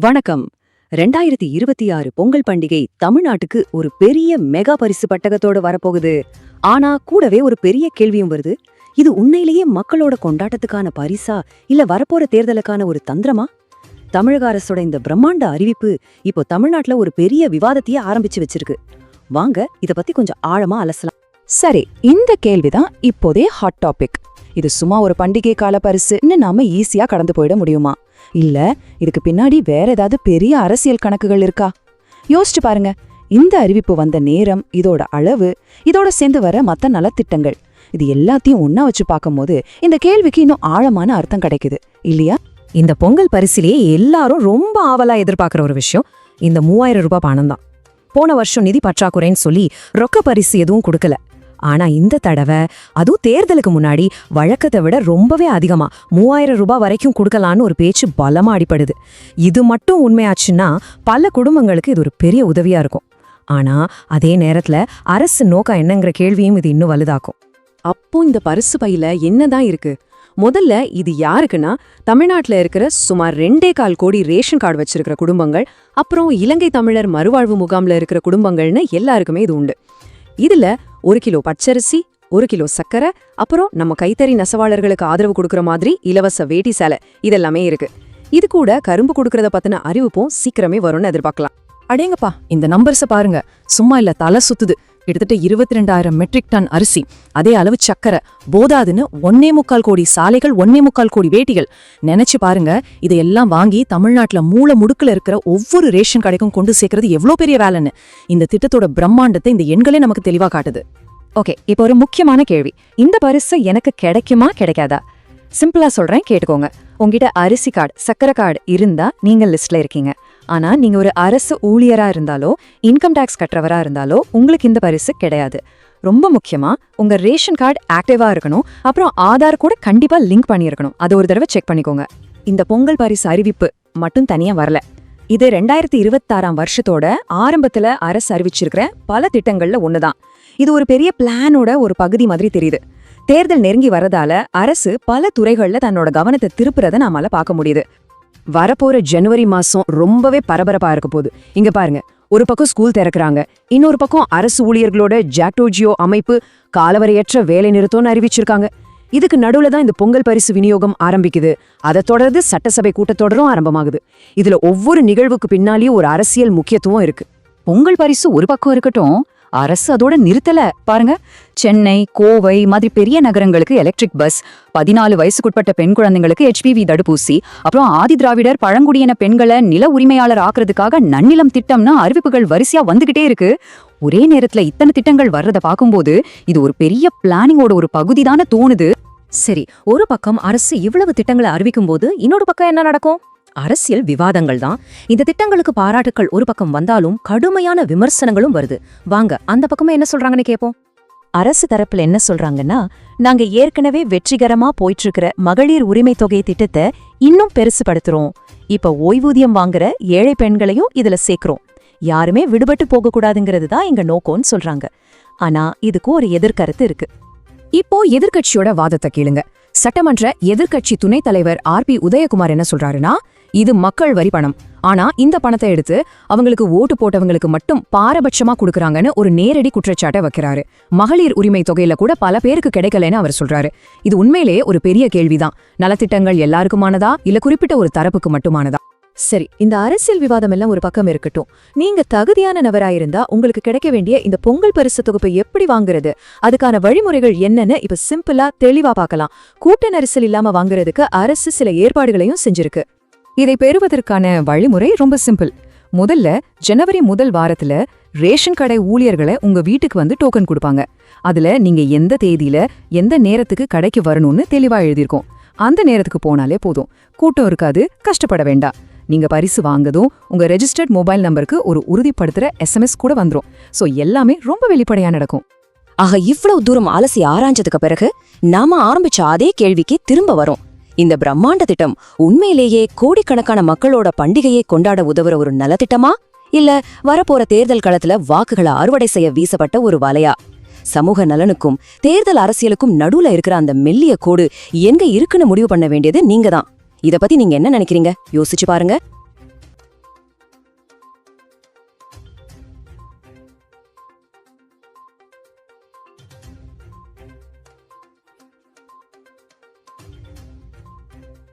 வணக்கம். ரெண்டாயிரத்தி இருபத்தி ஆறு பொங்கல் பண்டிகை தமிழ்நாட்டுக்கு ஒரு பெரிய மெகா பரிசு பட்டகத்தோட வரப்போகுது. ஆனா கூடவே ஒரு பெரிய கேள்வியும் வருது. இது உண்மையிலேயே மக்களோட கொண்டாட்டத்துக்கான பரிசா இல்ல வரப்போற தேர்தலுக்கான ஒரு தந்திரமா? தமிழக அரசோட இந்த பிரம்மாண்ட அறிவிப்பு இப்போ தமிழ்நாட்டுல ஒரு பெரிய விவாதத்தையே ஆரம்பிச்சு வச்சிருக்கு. வாங்க இத பத்தி கொஞ்சம் ஆழமா அலசலாம். சரி இந்த கேள்விதான் இப்போதே ஹாட் டாபிக் இது சும்மா ஒரு பண்டிகை கால பரிசுன்னு நாம ஈஸியா கடந்து போயிட முடியுமா? இல்ல இதுக்கு பின்னாடி வேற ஏதாவது பெரிய அரசியல் கணக்குகள் இருக்கா? யோசிச்சு பாருங்க. இந்த அறிவிப்பு வந்த நேரம் இதோட அளவு இதோட சேர்ந்து வர மத்த நலத்திட்டங்கள் இது எல்லாத்தையும் ஒன்னா வச்சு பார்க்கும்போது இந்த கேள்விக்கு இன்னும் ஆழமான அர்த்தம் கிடைக்குது. இல்லையா? இந்த பொங்கல் பரிசிலேயே எல்லாரும் ரொம்ப ஆவலா எதிர்பார்க்குற ஒரு விஷயம் இந்த மூவாயிரம் ரூபாய் பணம் தான் போன வருஷம் நிதி பற்றாக்குறைன்னு சொல்லி ரொக்க பரிசு எதுவும் கொடுக்கல. ஆனா இந்த தடவை அதுவும் தேர்தலுக்கு முன்னாடி வழக்கத்தை விட ரொம்பவே அதிகமா மூவாயிரம் ரூபாய் வரைக்கும் கொடுக்கலான்னு ஒரு பேச்சு பலமா அடிப்படுது இது மட்டும் உண்மையாச்சுன்னா பல குடும்பங்களுக்கு இது ஒரு பெரிய உதவியா இருக்கும். ஆனா அதே நேரத்துல அரசு நோக்கம் என்னங்கிற கேள்வியும் இது இன்னும் வலுதாக்கும். அப்போ இந்த பரிசு பையில என்னதான் இருக்கு? முதல்ல இது யாருக்குன்னா தமிழ்நாட்டுல இருக்கிற சுமார் ரெண்டே கால் கோடி ரேஷன் கார்டு வச்சிருக்கிற குடும்பங்கள் அப்புறம் இலங்கை தமிழர் மறுவாழ்வு முகாம்ல இருக்கிற குடும்பங்கள்னு எல்லாருக்குமே இது உண்டு. இதுல ஒரு கிலோ பச்சரிசி ஒரு கிலோ சக்கரை அப்புறம் நம்ம கைத்தறி நெசவாளர்களுக்கு ஆதரவு கொடுக்கற மாதிரி இலவச வேட்டி சேலை. இதெல்லாமே இருக்கு. இது கூட கரும்பு கொடுக்கறத பத்தின அறிவிப்பும் சீக்கிரமே வரும்னு எதிர்பார்க்கலாம். அடேங்கப்பா இந்த நம்பர்ஸ பாருங்க. சும்மா இல்ல தலை சுத்துது. கிட்டத்தட்ட இருபத்தி ரெண்டாயிரம் மெட்ரிக் டன் அரிசி அதே அளவு சக்கரை. போதாதுன்னு ஒன்னே முக்கால் கோடி சாலைகள் ஒன்னே முக்கால் கோடி வேட்டிகள். நினைச்சு பாருங்க இதையெல்லாம் வாங்கி தமிழ்நாட்டுல மூல முடுக்குல இருக்கிற ஒவ்வொரு ரேஷன் கடைக்கும் கொண்டு சேர்க்கறது எவ்வளோ பெரிய வேலைன்னு. இந்த திட்டத்தோட பிரம்மாண்டத்தை இந்த எண்களே நமக்கு தெளிவாக காட்டுது. ஓகே இப்போ ஒரு முக்கியமான கேள்வி. இந்த பரிசு எனக்கு கிடைக்குமா கிடைக்காதா? சிம்பிளா சொல்றேன் கேட்டுக்கோங்க. உங்ககிட்ட அரிசி கார்டு சக்கரை கார்டு இருந்தா நீங்க லிஸ்ட்ல இருக்கீங்க. ஆனா நீங்க ஒரு அரசு ஊழியரா இருந்தாலோ இன்கம் டேக்ஸ் கட்டுறவரா இருந்தாலோ உங்களுக்கு இந்த பரிசு கிடையாது. ரொம்ப முக்கியமா உங்க ரேஷன் கார்டு ஆக்டிவா இருக்கணும். அப்புறம் ஆதார் கூட கண்டிப்பா லிங்க் பண்ணியிருக்கணும். அது ஒரு தடவை செக் பண்ணிக்கோங்க. இந்த பொங்கல் பரிசு அறிவிப்பு மட்டும் தனியா வரல. இது ரெண்டாயிரத்தி இருபத்தாறாம் வருஷத்தோட ஆரம்பத்துல அரசு அறிவிச்சிருக்கிற பல திட்டங்கள்ல ஒண்ணுதான். இது ஒரு பெரிய பிளானோட ஒரு பகுதி மாதிரி தெரியுது. தேர்தல் நெருங்கி வரதால அரசு பல துறைகள்ல தன்னோட கவனத்தை திருப்புறத நாமால பார்க்க முடியுது. வரப்போற ஜனவரி மாசம் ரொம்பவே பரபரப்பா இருக்க போகுது. இங்க பாருங்க ஒரு பக்கம் ஸ்கூல் திறக்கறாங்க இன்னொரு பக்கம் அரசு ஊழியர்களோட ஜாக்டோஜியோ அமைப்பு காலவரையற்ற வேலை நிறுத்தம்னு அறிவிச்சிருக்காங்க. இதுக்கு நடுவுல தான் இந்த பொங்கல் பரிசு விநியோகம் ஆரம்பிக்குது. அதை தொடர்ந்து சட்டசபை கூட்டத்தொடரும் ஆரம்பமாகுது. இதுல ஒவ்வொரு நிகழ்வுக்கு பின்னாலேயும் ஒரு அரசியல் முக்கியத்துவம் இருக்கு. பொங்கல் பரிசு ஒரு பக்கம் இருக்கட்டும் அரசு அதோட நிறுத்தல. பாருங்க. சென்னை கோவை மாதிரி பெரிய நகரங்களுக்கு எலக்ட்ரிக் பஸ் பதினாலு வயசுக்குட்பட்ட பெண் குழந்தைங்களுக்கு ஹெச்பிவி தடுப்பூசி அப்புறம் ஆதி திராவிடர் பழங்குடியின பெண்களை நில உரிமையாளர் ஆக்குறதுக்காக நன்னிலம் திட்டம்னு அறிவிப்புகள் வரிசையா வந்துகிட்டே இருக்கு. ஒரே நேரத்துல இத்தனை திட்டங்கள் வர்றதை பார்க்கும்போது இது ஒரு பெரிய பிளானிங்கோட ஒரு பகுதி தானே தோணுது. சரி ஒரு பக்கம் அரசு இவ்வளவு திட்டங்களை அறிவிக்கும் போது இன்னொரு பக்கம் என்ன நடக்கும்? அரசியல் விவாதங்கள் தான். இந்த திட்டங்களுக்கு பாராட்டுக்கள் ஒரு பக்கம் வந்தாலும் கடுமையான விமர்சனங்களும் வருது. வாங்க அந்த பக்கமா என்ன சொல்றாங்கன்னு கேப்போம். அரசு தரப்புல என்ன சொல்றாங்கன்னா நாங்க ஏற்கனவே வெற்றிகரமா போயிட்டு இருக்கிற மகளிர் உரிமை தொகை திட்டத்தை இன்னும் பெருசுபடுத்துறோம். இப்ப ஓய்வூதியம் வாங்குற ஏழை பெண்களையும் இதுல சேர்க்கிறோம். யாருமே விடுபட்டு போக கூடாதுங்கிறது தான் எங்க நோக்கம்னு சொல்றாங்க. ஆனா இதுக்கு ஒரு எதிர்கருத்து இருக்கு. இப்போ எதிர்க்கட்சியோட வாதத்தை கேளுங்க. சட்டமன்ற எதிர்க்கட்சி துணைத் தலைவர் ஆர் பி உதயகுமார் என்ன சொல்றாருன்னா இது மக்கள் வரி பணம். ஆனா இந்த பணத்தை எடுத்து அவங்களுக்கு ஓட்டு போட்டவங்களுக்கு மட்டும் பாரபட்சமா கொடுக்கறாங்கன்னு ஒரு நேரடி குற்றச்சாட்டை வைக்கிறாரு. மகளிர் உரிமை தொகையில கூட பல பேருக்கு கிடைக்கலன்னு அவர் சொல்றாரு. இது உண்மையிலேயே ஒரு பெரிய கேள்விதான். நலத்திட்டங்கள் எல்லாருக்குமானதா? இல்ல குறிப்பிட்ட ஒரு தரப்புக்கு மட்டுமானதா? சரி இந்த அரசியல் விவாதம் எல்லாம் ஒரு பக்கம் இருக்கட்டும். நீங்க தகுதியான நபராயிருந்தா உங்களுக்கு கிடைக்க வேண்டிய இந்த பொங்கல் பரிசு தொகுப்பை எப்படி வாங்குறது? அதுக்கான வழிமுறைகள் என்னன்னு இப்ப சிம்பிளா தெளிவா பார்க்கலாம். கூட்ட நெரிசல் இல்லாம வாங்குறதுக்கு அரசு சில ஏற்பாடுகளையும் செஞ்சிருக்கு. இதை பெறுவதற்கான வழிமுறை ரொம்ப சிம்பிள். முதல்ல ஜனவரி முதல் வாரத்துல ரேஷன் கடை ஊழியர்களை உங்க வீட்டுக்கு வந்து டோக்கன் கொடுப்பாங்க. அதுல நீங்க எந்த தேதியில எந்த நேரத்துக்கு கடைக்கு வரணும்னு தெளிவா எழுதியிருக்கோம். அந்த நேரத்துக்கு போனாலே போதும். கூட்டம் இருக்காது கஷ்டப்பட வேண்டாம். நீங்க பரிசு வாங்கதும் உங்க ரெஜிஸ்டர்ட் மொபைல் நம்பருக்கு ஒரு உறுதிப்படுத்துற எஸ்எம்எஸ் கூட வந்துரும். சோ எல்லாமே ரொம்ப வெளிப்படையா நடக்கும். ஆக இவ்வளவு தூரம் அலசி ஆராய்ஞ்சதுக்கு பிறகு நாம ஆரம்பிச்ச அதே கேள்விக்கு திரும்ப வரோம். இந்த பிரம்மாண்ட திட்டம் உண்மையிலேயே கோடிக்கணக்கான மக்களோட பண்டிகையை கொண்டாட உதவுற ஒரு நலத்திட்டமா இல்ல வரப்போற தேர்தல் களத்துல வாக்குகளை அறுவடை செய்ய வீசப்பட்ட ஒரு வலையா? சமூக நலனுக்கும் தேர்தல் அரசியலுக்கும் நடுவுல இருக்கிற அந்த மெல்லிய கோடு எங்க இருக்குன்னு முடிவு பண்ண வேண்டியது நீங்க தான் இத பத்தி நீங்க என்ன நினைக்கிறீங்க? யோசிச்சு பாருங்க.